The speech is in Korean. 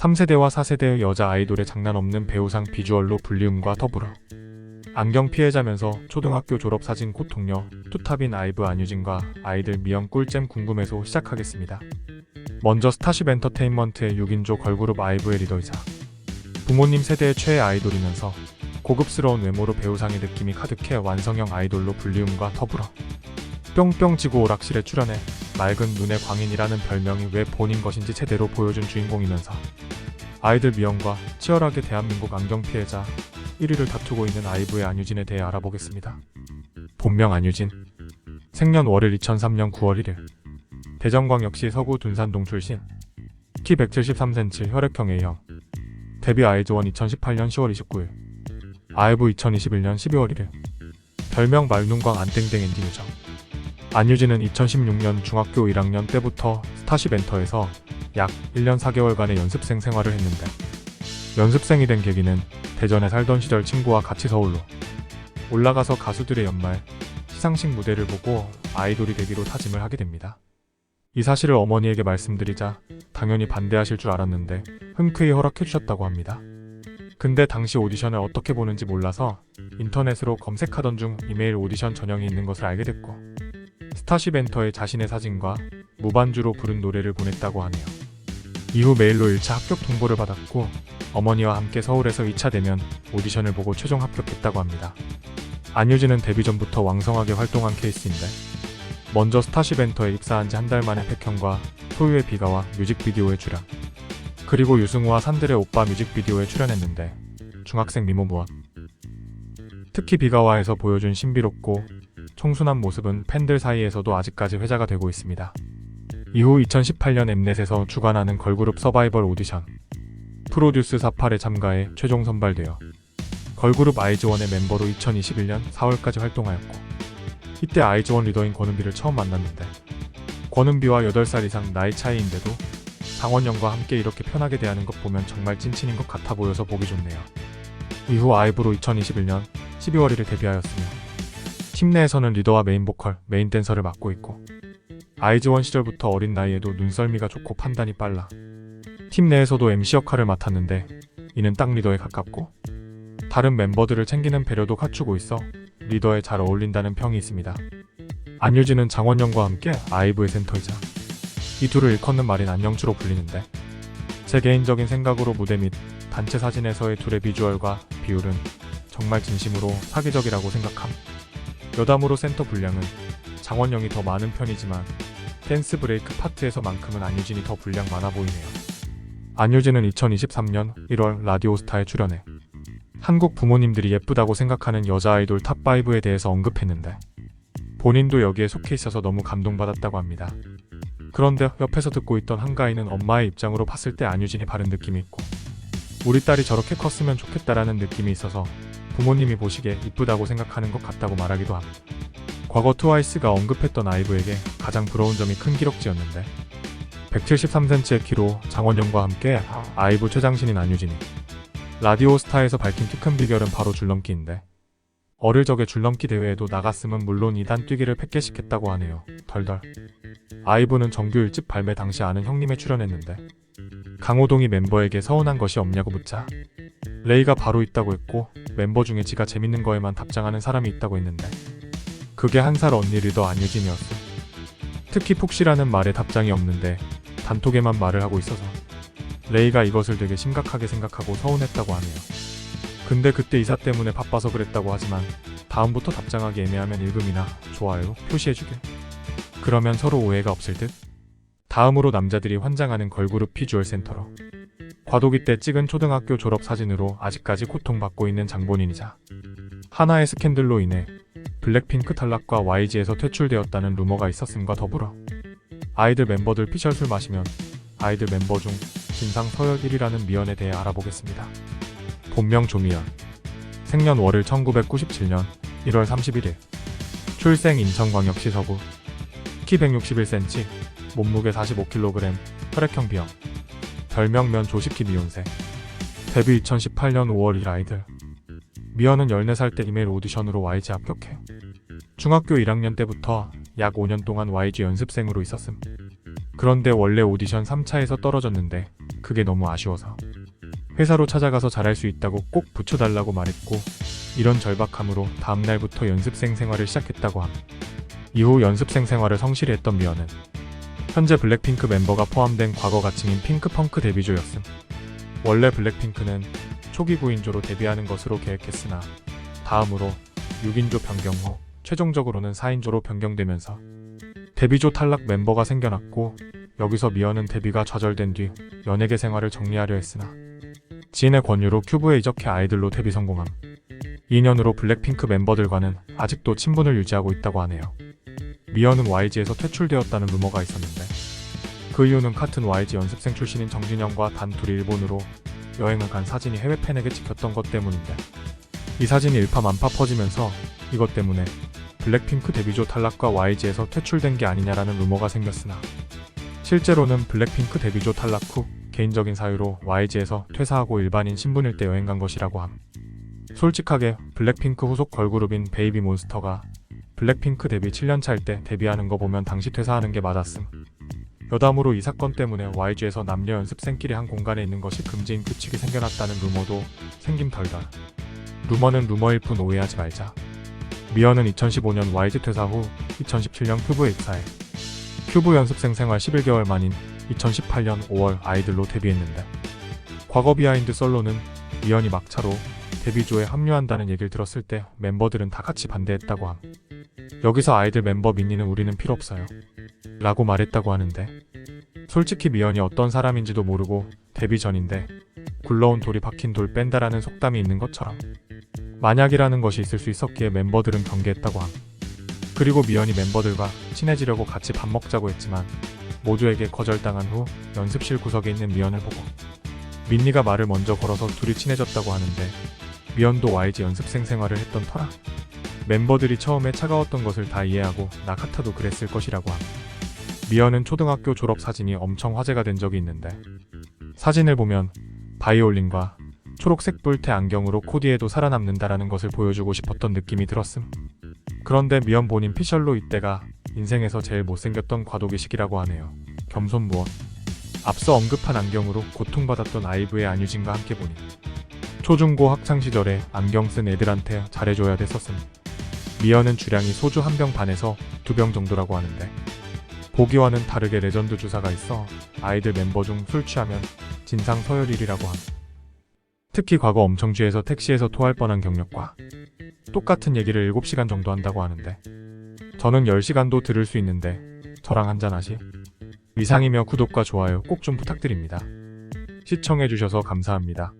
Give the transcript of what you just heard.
3세대와 4세대의 여자 아이돌의 장난 없는 배우상 비주얼로 불리움과 더불어 안경 피해자면서 초등학교 졸업 사진 곧 동료 투탑인 아이브 안유진과 아이들 미영 꿀잼 궁금해서 시작하겠습니다. 먼저 스타쉽 엔터테인먼트의 6인조 걸그룹 아이브의 리더이자 부모님 세대의 최애 아이돌이면서 고급스러운 외모로 배우상의 느낌이 가득해 완성형 아이돌로 불리움과 더불어 뿅뿅 지구 오락실에 출연해 맑은 눈의 광인이라는 별명이 왜 본인 것인지 제대로 보여준 주인공이면서 아이들 미영과 치열하게 대한민국 안경 피해자 1위를 다투고 있는 아이브의 안유진에 대해 알아보겠습니다. 본명 안유진. 생년 월일 2003년 9월 1일. 대전광역시 서구 둔산동 출신. 키 173cm 혈액형 A형. 데뷔 아이즈원 2018년 10월 29일. 아이브 2021년 12월 1일. 별명 말눈광 안땡땡 엔딩이죠. 안유진은 2016년 중학교 1학년 때부터 스타쉽 엔터에서 약 1년 4개월간의 연습생 생활을 했는데 연습생이 된 계기는 대전에 살던 시절 친구와 같이 서울로 올라가서 가수들의 연말 시상식 무대를 보고 아이돌이 되기로 다짐을 하게 됩니다. 이 사실을 어머니에게 말씀드리자 당연히 반대하실 줄 알았는데 흔쾌히 허락해 주셨다고 합니다. 근데 당시 오디션을 어떻게 보는지 몰라서 인터넷으로 검색하던 중 이메일 오디션 전형이 있는 것을 알게 됐고 스타쉽 엔터에 자신의 사진과 무반주로 부른 노래를 보냈다고 하네요. 이후 메일로 1차 합격 통보를 받았고 어머니와 함께 서울에서 2차 대면 오디션을 보고 최종 합격했다고 합니다. 안유진은 데뷔 전부터 왕성하게 활동한 케이스인데 먼저 스타쉽 엔터에 입사한 지 한 달 만에 백현과 소유의 비가와 뮤직비디오에 출연 그리고 유승우와 산들의 오빠 뮤직비디오에 출연했는데 중학생 미모 무엇 특히 비가와에서 보여준 신비롭고 청순한 모습은 팬들 사이에서도 아직까지 회자가 되고 있습니다. 이후 2018년 엠넷에서 주관하는 걸그룹 서바이벌 오디션 프로듀스 48에 참가해 최종 선발되어 걸그룹 아이즈원의 멤버로 2021년 4월까지 활동하였고 이때 아이즈원 리더인 권은비를 처음 만났는데 권은비와 8살 이상 나이 차이인데도 장원영과 함께 이렇게 편하게 대하는 것 보면 정말 찐친인 것 같아 보여서 보기 좋네요. 이후 아이브로 2021년 12월 1일 데뷔하였으며 팀 내에서는 리더와 메인 보컬, 메인 댄서를 맡고 있고 아이즈원 시절부터 어린 나이에도 눈썰미가 좋고 판단이 빨라 팀 내에서도 MC 역할을 맡았는데 이는 딱 리더에 가깝고 다른 멤버들을 챙기는 배려도 갖추고 있어 리더에 잘 어울린다는 평이 있습니다. 안유진은 장원영과 함께 아이브의 센터이자 이 둘을 일컫는 말인 안영주로 불리는데 제 개인적인 생각으로 무대 및 단체 사진에서의 둘의 비주얼과 비율은 정말 진심으로 사기적이라고 생각함. 여담으로 센터 분량은 장원영이 더 많은 편이지만 댄스 브레이크 파트에서만큼은 안유진이 더 분량 많아 보이네요. 안유진은 2023년 1월 라디오스타에 출연해 한국 부모님들이 예쁘다고 생각하는 여자 아이돌 탑5에 대해서 언급했는데 본인도 여기에 속해 있어서 너무 감동받았다고 합니다. 그런데 옆에서 듣고 있던 한가인은 엄마의 입장으로 봤을 때 안유진이 바른 느낌이 있고 우리 딸이 저렇게 컸으면 좋겠다라는 느낌이 있어서 부모님이 보시기에 이쁘다고 생각하는 것 같다고 말하기도 함. 과거 트와이스가 언급했던 아이브에게 가장 부러운 점이 큰 기럭지였는데 173cm의 키로 장원영과 함께 아이브 최장신인 안유진이 라디오 스타에서 밝힌 키 큰 비결은 바로 줄넘기인데 어릴 적에 줄넘기 대회에도 나갔으면 물론 2단 뛰기를 패캐시켰다고 하네요. 덜덜. 아이브는 정규 1집 발매 당시 아는 형님에 출연했는데 강호동이 멤버에게 서운한 것이 없냐고 묻자 레이가 바로 있다고 했고 멤버 중에 지가 재밌는 거에만 답장하는 사람이 있다고 했는데 그게 한 살 언니 리더 안유진이었어. 특히 푹시라는 말에 답장이 없는데 단톡에만 말을 하고 있어서 레이가 이것을 되게 심각하게 생각하고 서운했다고 하네요. 근데 그때 이사 때문에 바빠서 그랬다고 하지만 다음부터 답장하기 애매하면 읽음이나 좋아요 표시해주길. 그러면 서로 오해가 없을 듯? 다음으로 남자들이 환장하는 걸그룹 비주얼 센터로 과도기 때 찍은 초등학교 졸업 사진으로 아직까지 고통받고 있는 장본인이자 하나의 스캔들로 인해 블랙핑크 탈락과 YG에서 퇴출되었다는 루머가 있었음과 더불어 아이들 멤버들 피셜 술 마시면 아이들 멤버 중 진상 서열 1위라는 미연에 대해 알아보겠습니다. 본명 조미연. 생년 월일 1997년 1월 31일 출생 인천광역시 서구 키 161cm 몸무게 45kg 혈액형 B형 별명면 조식키 미혼세. 데뷔 2018년 5월 1 아이들 미연은 14살 때 이메일 오디션으로 YG 합격해 중학교 1학년 때부터 약 5년 동안 YG 연습생으로 있었음 그런데 원래 오디션 3차에서 떨어졌는데 그게 너무 아쉬워서 회사로 찾아가서 잘할 수 있다고 꼭 붙여달라고 말했고 이런 절박함으로 다음날부터 연습생 생활을 시작했다고 함. 이후 연습생 생활을 성실히 했던 미연은 현재 블랙핑크 멤버가 포함된 과거 가칭인 핑크펑크 데뷔조였음. 원래 블랙핑크는 초기 9인조로 데뷔하는 것으로 계획했으나 다음으로 6인조 변경 후 최종적으로는 4인조로 변경되면서 데뷔조 탈락 멤버가 생겨났고 여기서 미연은 데뷔가 좌절된 뒤 연예계 생활을 정리하려 했으나 지인의 권유로 큐브에 이적해 아이들로 데뷔 성공함. 2년으로 블랙핑크 멤버들과는 아직도 친분을 유지하고 있다고 하네요. 미연은 YG에서 퇴출되었다는 루머가 있었는데 그 이유는 같은 YG 연습생 출신인 정진영과 단둘이 일본으로 여행을 간 사진이 해외 팬에게 찍혔던 것 때문인데 이 사진이 일파만파 퍼지면서 이것 때문에 블랙핑크 데뷔조 탈락과 YG에서 퇴출된 게 아니냐라는 루머가 생겼으나 실제로는 블랙핑크 데뷔조 탈락 후 개인적인 사유로 YG에서 퇴사하고 일반인 신분일 때 여행 간 것이라고 함. 솔직하게 블랙핑크 후속 걸그룹인 베이비 몬스터가 블랙핑크 데뷔 7년차일 때 데뷔하는 거 보면 당시 퇴사하는 게 맞았음. 여담으로 이 사건 때문에 YG에서 남녀 연습생끼리 한 공간에 있는 것이 금지인 규칙이 생겨났다는 루머도 생김 덜덜. 루머는 루머일 뿐 오해하지 말자. 미연은 2015년 YG 퇴사 후 2017년 큐브에 입사해 큐브 연습생 생활 11개월 만인 2018년 5월 아이들로 데뷔했는데 과거 비하인드 썰로는 미연이 막차로 데뷔조에 합류한다는 얘기를 들었을 때 멤버들은 다 같이 반대했다고 함. 여기서 아이들 멤버 민니는 우리는 필요 없어요. 라고 말했다고 하는데 솔직히 미연이 어떤 사람인지도 모르고 데뷔 전인데 굴러온 돌이 박힌 돌 뺀다라는 속담이 있는 것처럼 만약이라는 것이 있을 수 있었기에 멤버들은 경계했다고 함. 그리고 미연이 멤버들과 친해지려고 같이 밥 먹자고 했지만 모두에게 거절당한 후 연습실 구석에 있는 미연을 보고 민니가 말을 먼저 걸어서 둘이 친해졌다고 하는데 미연도 YG 연습생 생활을 했던 터라 멤버들이 처음에 차가웠던 것을 다 이해하고 나 같아도 그랬을 것이라고 함. 미연은 초등학교 졸업 사진이 엄청 화제가 된 적이 있는데 사진을 보면 바이올린과 초록색 뿔테 안경으로 코디에도 살아남는다라는 것을 보여주고 싶었던 느낌이 들었음. 그런데 미연 본인 피셜로 이때가 인생에서 제일 못생겼던 과도기 시기라고 하네요. 겸손무원. 앞서 언급한 안경으로 고통받았던 아이브의 안유진과 함께 보니 초중고 학창 시절에 안경 쓴 애들한테 잘해줘야 됐었음. 미연은 주량이 소주 한 병 반에서 두 병 정도라고 하는데 보기와는 다르게 레전드 주사가 있어 아이들 멤버 중 술 취하면 진상 서열일이라고 함. 특히 과거 엄청 취해서 택시에서 토할 뻔한 경력과 똑같은 얘기를 7시간 정도 한다고 하는데 저는 10시간도 들을 수 있는데 저랑 한잔하시? 이상이며 구독과 좋아요 꼭 좀 부탁드립니다. 시청해주셔서 감사합니다.